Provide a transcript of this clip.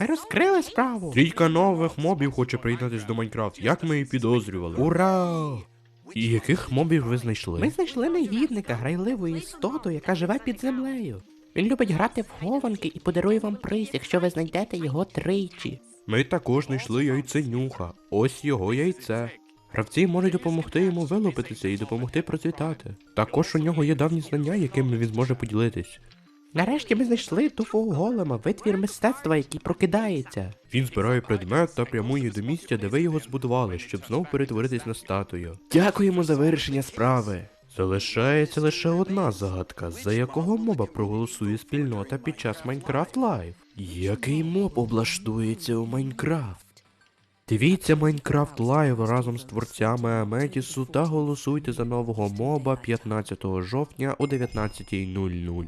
Розкрили справу. Трійка нових мобів хоче приєднатись до Майнкрафт, як ми і підозрювали. Ура! І яких мобів ви знайшли? Ми знайшли негідника, грайливу істоту, яка живе під землею. Він любить грати в хованки і подарує вам приз, якщо ви знайдете його тричі. Ми також знайшли яйценюха. Ось його яйце. Гравці можуть допомогти йому вилупитися і допомогти процвітати. Також у нього є давні знання, якими він зможе поділитись. Нарешті ми знайшли туфу голема, витвір мистецтва, який прокидається. Він збирає предмет та прямує до місця, де ви його збудували, щоб знов перетворитись на статую. Дякуємо за вирішення справи. Залишається лише одна загадка, за якого моба проголосує спільнота під час Майнкрафт Лайв. Який моб облаштується у Майнкрафт? Дивіться Майнкрафт Лайв разом з творцями Аметісу та голосуйте за нового моба 15 жовтня о 19.00.